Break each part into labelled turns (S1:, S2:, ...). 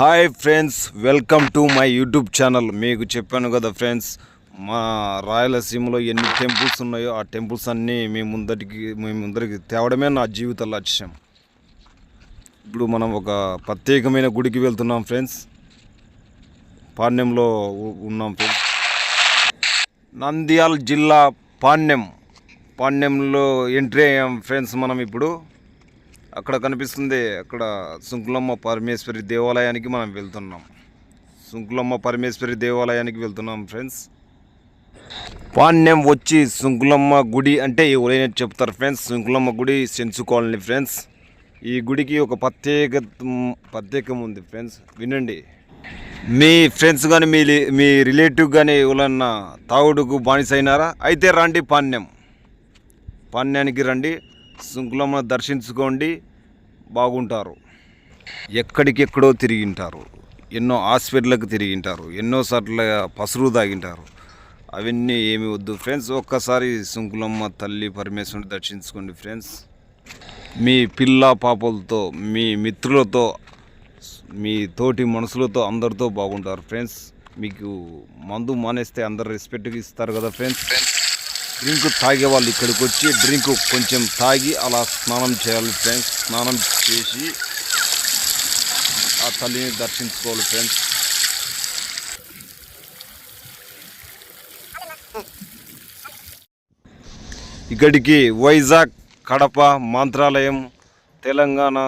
S1: Hi friends welcome to my YouTube channel. మీకు చెప్పాను కదా ఫ్రెండ్స్ మా రాయలసీమలో ఎన్ని టెంపుల్స్ ఉన్నాయో ఆ టెంపుల్స్ అన్నీ మీ ముందరికి మీ ముందరికి తేవడమే నా జీవిత లక్ష్యం. ఇప్పుడు మనం ఒక ప్రత్యేకమైన గుడికి వెళ్తున్నాం ఫ్రెండ్స్. పాణ్యంలో ఉన్నాం ఫ్రెండ్స్. నంద్యాల జిల్లా పాణ్యం. పాణ్యంలో ఎంట్రీ అయ్యాం ఫ్రెండ్స్ మనం ఇప్పుడు. అక్కడ కనిపిస్తుంది అక్కడ సుంకులమ్మ పరమేశ్వరి దేవాలయానికి మనం వెళ్తున్నాం. సుంకులమ్మ పరమేశ్వరి దేవాలయానికి వెళ్తున్నాం ఫ్రెండ్స్ పాణ్యం వచ్చి సుంకులమ్మ గుడి అంటే ఎవరైనా చెప్తారు ఫ్రెండ్స్ సుంకులమ్మ గుడి సెన్సు కాలనీ ఫ్రెండ్స్ ఈ గుడికి ఒక ప్రత్యేక ప్రత్యేకం ఉంది ఫ్రెండ్స్ వినండి. మీ ఫ్రెండ్స్ కానీ మీ మీ రిలేటివ్ కానీ ఎవరన్నా తాగుడుకు బానిసైనారా? అయితే రండి పాణ్యం పాణ్యానికి రండి. శృంఖలమ్మ దర్శించుకోండి బాగుంటారు. ఎక్కడికెక్కడో తిరిగింటారు. ఎన్నో హాస్పిటల్కి తిరిగింటారు. ఎన్నోసార్లు పసురు తాగింటారు. అవన్నీ ఏమి వద్దు ఫ్రెండ్స్. ఒక్కసారి శృంఖలమ్మ తల్లి పరమేశ్వరుని దర్శించుకోండి ఫ్రెండ్స్. మీ పిల్ల పాపలతో మీ మిత్రులతో మీ తోటి మనుషులతో అందరితో బాగుంటారు ఫ్రెండ్స్. మీకు మందు మానేస్తే అందరు రెస్పెక్ట్గా ఇస్తారు కదా ఫ్రెండ్స్. డ్రింక్ తాగే వాళ్ళు ఇక్కడికి వచ్చి డ్రింక్ కొంచెం తాగి అలా స్నానం చేయాలి ఫ్రెండ్స్. స్నానం చేసి ఆ తల్లిని దర్శించుకోవాలి ఫ్రెండ్స్. ఇక్కడికి వైజాగ్ కడప మంత్రాలయం తెలంగాణ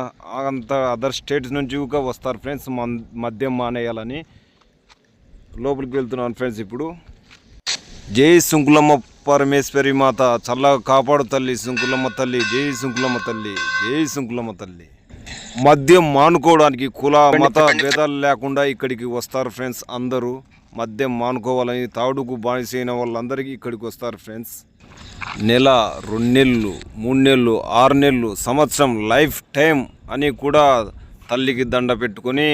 S1: అంత అదర్ స్టేట్స్ నుంచి కూడా వస్తారు ఫ్రెండ్స్. మద్యం మానేయాలని లోపలికి వెళ్తున్నాను ఫ్రెండ్స్ ఇప్పుడు. జై శుంకులమ్మ పరమేశ్వరి మాత చల్లగా కాపాడు తల్లి సుంకులమ్మ తల్లి జై సుంకులమ్మ తల్లి జై సుంకులమ్మ తల్లి. మద్యం మానుకోవడానికి కుల మత భేదాలు లేకుండా ఇక్కడికి వస్తారు ఫ్రెండ్స్ అందరూ. మద్యం మానుకోవాలని తాడుకు బానిసైన వాళ్ళందరికీ ఇక్కడికి వస్తారు ఫ్రెండ్స్. నెల రెండు నెలలు మూడు నెలలు ఆరు నెలలు సంవత్సరం లైఫ్ టైం అని కూడా తల్లికి దండ పెట్టుకొని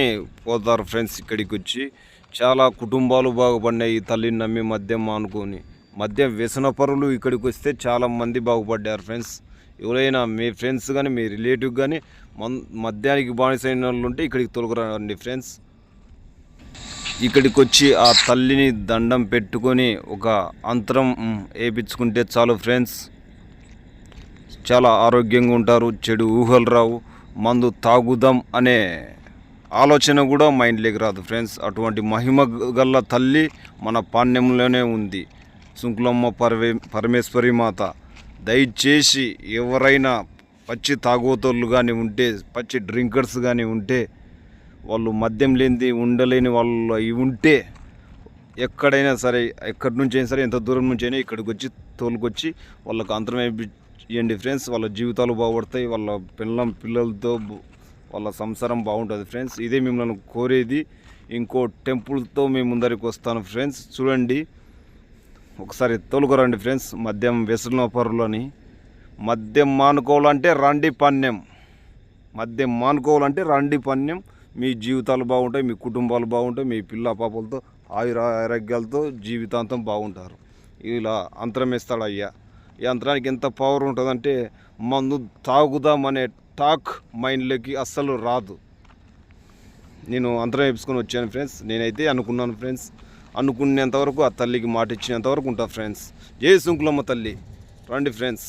S1: పోతారు ఫ్రెండ్స్ ఇక్కడికి వచ్చి. చాలా కుటుంబాలు బాగుపడినాయి ఈ తల్లిని నమ్మి మద్యం మానుకొని. మధ్య వ్యసనపరులు ఇక్కడికి వస్తే చాలా మంది బాగుపడ్డారు ఫ్రెండ్స్. ఎవరైనా మీ ఫ్రెండ్స్ కానీ మీ రిలేటివ్ కానీ మన్ మద్యానికి బానిసైన వాళ్ళు ఉంటే ఇక్కడికి తొలగరండి ఫ్రెండ్స్. ఇక్కడికి వచ్చి ఆ తల్లిని దండం పెట్టుకొని ఒక అంతరం వేయించుకుంటే చాలు ఫ్రెండ్స్. చాలా ఆరోగ్యంగా ఉంటారు చెడు ఊహలు రావు మందు తాగుదాం అనే ఆలోచన కూడా మైండ్లోకి రాదు ఫ్రెండ్స్. అటువంటి మహిమ గల్ల తల్లి మన పాణ్యంలోనే ఉంది. శుంకులమ్మ పరమే పరమేశ్వరి మాత దయచేసి ఎవరైనా పచ్చి తాగోతోళ్ళు కానీ ఉంటే పచ్చి డ్రింకర్స్ కానీ ఉంటే వాళ్ళు మద్యం లేనిది ఉండలేని వాళ్ళు అవి ఉంటే ఎక్కడైనా సరే ఎక్కడి నుంచి అయినా సరే ఎంత దూరం నుంచి అయినా ఇక్కడికి వచ్చి తోలుకొచ్చి వాళ్ళకు అంతరం ఫ్రెండ్స్ వాళ్ళ జీవితాలు బాగుపడతాయి వాళ్ళ పిల్లం పిల్లలతో వాళ్ళ సంసారం బాగుంటుంది ఫ్రెండ్స్ ఇదే మిమ్మల్ని కోరేది. ఇంకో టెంపుల్తో మేము ముందరికి వస్తాను ఫ్రెండ్స్ చూడండి. ఒకసారి తోలుకోరండి ఫ్రెండ్స్. మద్యం వ్యసన మద్యం మానుకోవాలంటే రండి పన్నెం మద్యం మానుకోవాలంటే రండి పన్నెం మీ జీవితాలు బాగుంటాయి మీ కుటుంబాలు బాగుంటాయి మీ పిల్ల పాపలతో ఆయుర ఆరోగ్యాలతో జీవితాంతం బాగుంటారు. ఇలా అంతరం వేస్తాడు అయ్యా. ఈ యంత్రానికి ఎంత పవర్ ఉంటుందంటే మందు తాగుదామనే టాక్ మైండ్లోకి అస్సలు రాదు. నేను అంతరం వేసుకొని వచ్చాను ఫ్రెండ్స్. నేనైతే అనుకున్నాను ఫ్రెండ్స్ అనుకునేంతవరకు ఆ తల్లికి మాట ఇచ్చినంతవరకు ఉంటా ఫ్రెండ్స్ జై సుంకులమ్మ తల్లి. రండి ఫ్రెండ్స్